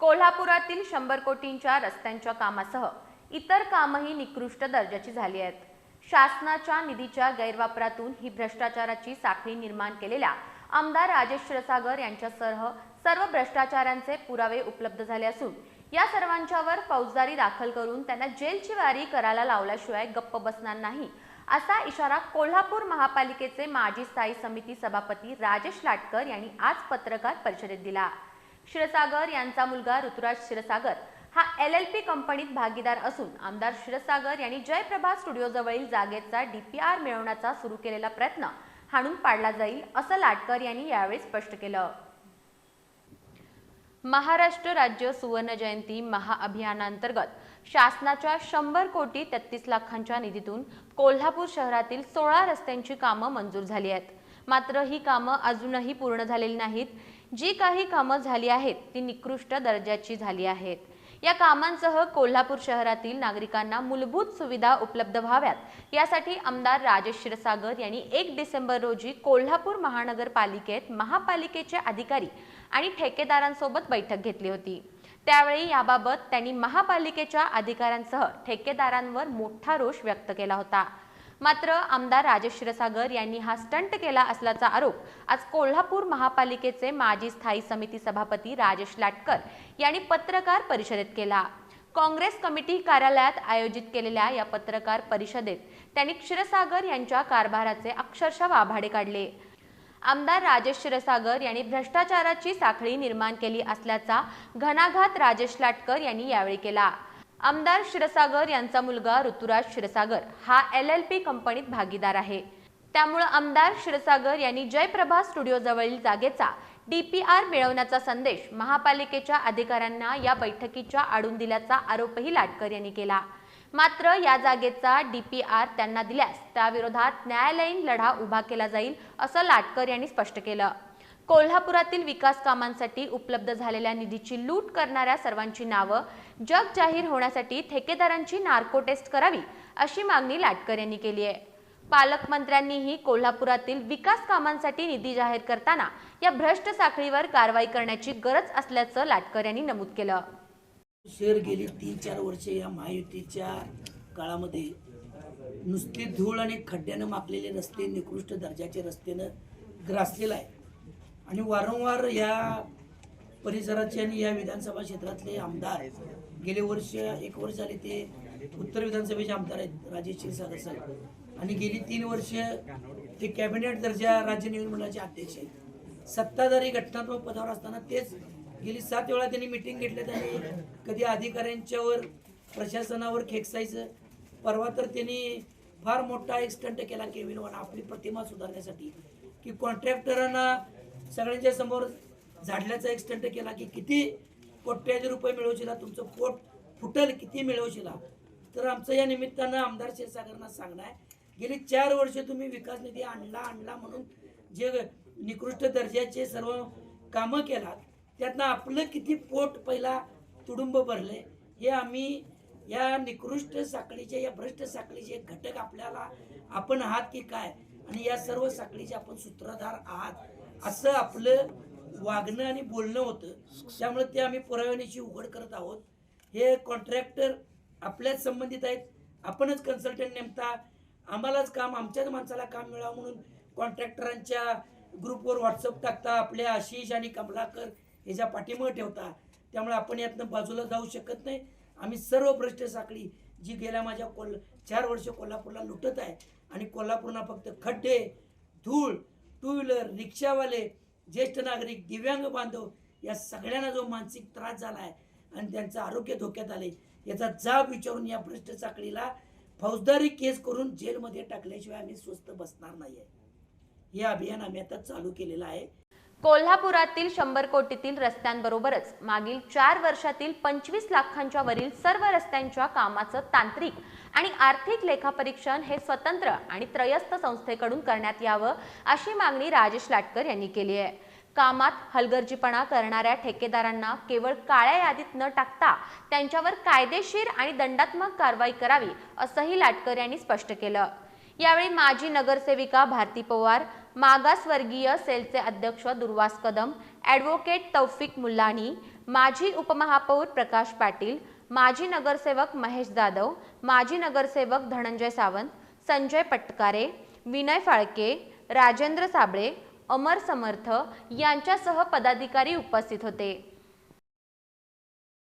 कोल्हापुरातील शंभर कोटींच्या रस्त्यांच्या कामासह इतर कामही निकृष्ट दर्जाची झाली आहेत. शासनाच्या निधीच्या गैरवापरातून ही भ्रष्टाचाराची साखळी निर्माण केलेल्या आमदार राजेश क्षीरसागर यांच्यासह सर्व भ्रष्टाचारांचे पुरावे उपलब्ध झाले असून या सर्वांच्यावर फौजदारी दाखल करून त्यांना जेलची वारी करायला लावल्याशिवाय गप्प बसणार नाही असा इशारा कोल्हापूर महापालिकेचे माजी स्थायी समिती सभापती राजेश लाटकर यांनी आज पत्रकार परिषदेत दिला. क्षीरसागर यांचा मुलगा ऋतुराज क्षीरसागर हा एल एल पी कंपनीत भागीदार असून आमदार क्षीरसागर यांनी जयप्रभा स्टुडिओजवळील जागेचा डीपीआर मिळवण्याचा सुरू केलेला प्रयत्न हाणून पाडला जाईल असं लाटकर यांनी यावेळी स्पष्ट केलं. महाराष्ट्र राज्य सुवर्ण जयंती महाअभियानांतर्गत शासनाच्या शंभर कोटी तेहतीस लाखांच्या निधीतून कोल्हापूर शहरातील सोळा रस्त्यांची कामं मंजूर झाली आहेत. मात्र ही कामं अजूनही पूर्ण झालेली नाहीत. जी काही कामं झाली आहेत ती निकृष्ट दर्जाची झाली आहेत. या कामांसह कोल्हापूर शहरातील नागरिकांना मूलभूत सुविधा उपलब्ध व्हाव्यात. यासाठी आमदार राजेश क्षीरसागर यांनी एक डिसेंबर रोजी कोल्हापूर महानगरपालिकेत महापालिकेचे अधिकारी आणि ठेकेदारांसोबत बैठक घेतली होती. त्यावेळी याबाबत त्यांनी महापालिकेच्या अधिकाऱ्यांसह ठेकेदारांवर मोठा रोष व्यक्त केला होता. मात्र आमदार राजेश क्षीरसागर यांनी हा स्टंट केला असल्याचा आरोप आज कोल्हापूर महापालिकेचे माजी स्थायी समिती सभापती राजेश लाटकर यांनी पत्रकार परिषदेत केला. काँग्रेस कमिटी कार्यालयात आयोजित केलेल्या या पत्रकार परिषदेत त्यांनी क्षीरसागर यांच्या कारभाराचे अक्षरशः वाभाडे काढले. आमदार राजेश क्षीरसागर यांनी भ्रष्टाचाराची साखळी निर्माण केली असल्याचा घणाघात राजेश लाटकर यांनी यावेळी केला. आमदार क्षीरसागर यांचा मुलगा ऋतुराज क्षीरसागर हा एल एल पी कंपनीत भागीदार आहे. त्यामुळे आमदार क्षीरसागर यांनी जयप्रभा स्टुडिओजवळील जागेचा डी पी आर मिळवण्याचा संदेश महापालिकेच्या अधिकाऱ्यांना या बैठकीच्या आडून दिल्याचा आरोपही लाटकर यांनी केला. मात्र या जागेचा डी पी आर त्यांना दिल्यास त्याविरोधात न्यायालयीन लढा उभा केला जाईल असं लाटकर यांनी स्पष्ट केलं. कोल्हापुरातील विकास कामांसाठी उपलब्ध झालेल्या निधीची लूट करणाऱ्या सर्वांची नावं जग जाहीर होण्यासाठी ठेकेदारांची नार्को टेस्ट करावी अशी मागणी लाटकर यांनी केली आहे. पालकमंत्र्यांनीही कोल्हापुरातील विकास कामांसाठी निधी जाहीर करताना या भ्रष्ट साखळीवर कारवाई करण्याची गरज असल्याचं लाटकर यांनी नमूद केलं. शहर गेली तीन चार वर्षे या महायुतीच्या काळामध्ये नुसती धूळ आणि खड्ड्यानं मापलेले रस्ते निकृष्ट दर्जाचे रस्त्यानं ग्रासलेला आहे. आणि वारंवार या परिसराचे आणि या विधानसभा क्षेत्रातले आमदार गेले वर्ष एक वर्ष झाले ते उत्तर विधानसभेचे आमदार आहेत राजेश क्षीरसागर साहेब. आणि गेली तीन वर्ष ते कॅबिनेट दर्जा राज्य निवडणूक अध्यक्ष आहेत. सत्ताधारी घटनात्मक पदावर असताना तेच गेली सात वेळा त्यांनी मिटिंग घेतल्या त्यांनी कधी अधिकाऱ्यांच्यावर प्रशासनावर खेकसायचं. परवा तर त्यांनी फार मोठा एक स्टंट केला केविन वन आपली प्रतिमा सुधारण्यासाठी. की कॉन्ट्रॅक्टरांना सगळ्यांच्या समोर झाडल्याचा एक स्टंट केला की किती कोट्याधी रुपये मिळवशीला तुमचं पोट फुटल किती मिळवशीला. तर आमचं या निमित्तानं आमदार क्षीरसागरांना सांगणं आहे गेली चार वर्ष तुम्ही विकास निधी आणला आणला म्हणून जे निकृष्ट दर्जाचे सर्व कामं केलात त्यातनं आपलं किती पोट पहिला तुडुंब भरले हे आम्ही या निकृष्ट साखळीचे या भ्रष्ट साखळीचे घटक आपल्याला आपण आहात की काय? आणि या सर्व साखळीचे आपण सूत्रधार आहात. असं आपलं वागणं आणि बोलणं होतं. त्यामुळे ते आम्ही पुराव्यानेशी उघड करत आहोत. हे कॉन्ट्रॅक्टर आपल्याच संबंधित आहेत. आपणच कन्सल्टंट नेमता. आम्हालाच काम आमच्याच माणसाला काम मिळावं म्हणून कॉन्ट्रॅक्टरांच्या ग्रुपवर व्हॉट्सअप टाकता. आपल्या आशिष आणि कमलाकर ह्याच्या पाठीमुळे ठेवता. त्यामुळे आपण यातनं बाजूला जाऊ शकत नाही. आम्ही सर्व भ्रष्ट साखळी जी गेल्या माझ्या कोल चार वर्ष कोल्हापूरला लुटत आहे आणि कोल्हापूरला फक्त खड्डे धूळ टू व्हीलर रिक्षावाले ज्येष्ठ नागरिक दिव्यांग बांधव या सगळ्यांना जो मानसिक त्रास झाला आहे आणि त्यांचं आरोग्य धोक्यात आले याचा जाब विचारून या भ्रष्ट साखळीला फौजदारी केस करून जेलमध्ये टाकल्याशिवाय आम्ही स्वस्त बसणार नाही आहे हे अभियान आम्ही आता चालू केलेलं आहे. कोल्हापुरातील शंभर कोटीतील रस्त्यांबरोबरच मागील चार वर्षातील पंचवीस लाखांच्या वरील सर्व रस्त्यांच्या कामाचं तांत्रिक आणि आर्थिक लेखापरीक्षण हे स्वतंत्र आणि त्रयस्थ संस्थेकडून करण्यात यावं अशी मागणी राजेश लाटकर यांनी केली आहे. कामात हलगर्जीपणा करणाऱ्या ठेकेदारांना केवळ काळ्या यादीत न टाकता त्यांच्यावर कायदेशीर आणि दंडात्मक कारवाई करावी असंही लाटकर यांनी स्पष्ट केलं. यावेळी माजी नगरसेविका भारती पवार मागासवर्गीय सेलचे अध्यक्ष दुर्वास कदम ॲडव्होकेट तौफिक मुल्लानी माजी उपमहापौर प्रकाश पाटील माजी नगरसेवक महेश जाधव माजी नगरसेवक धनंजय सावंत संजय पटकारे विनय फाळके राजेंद्र साबळे अमर समर्थ यांच्यासह पदाधिकारी उपस्थित होते.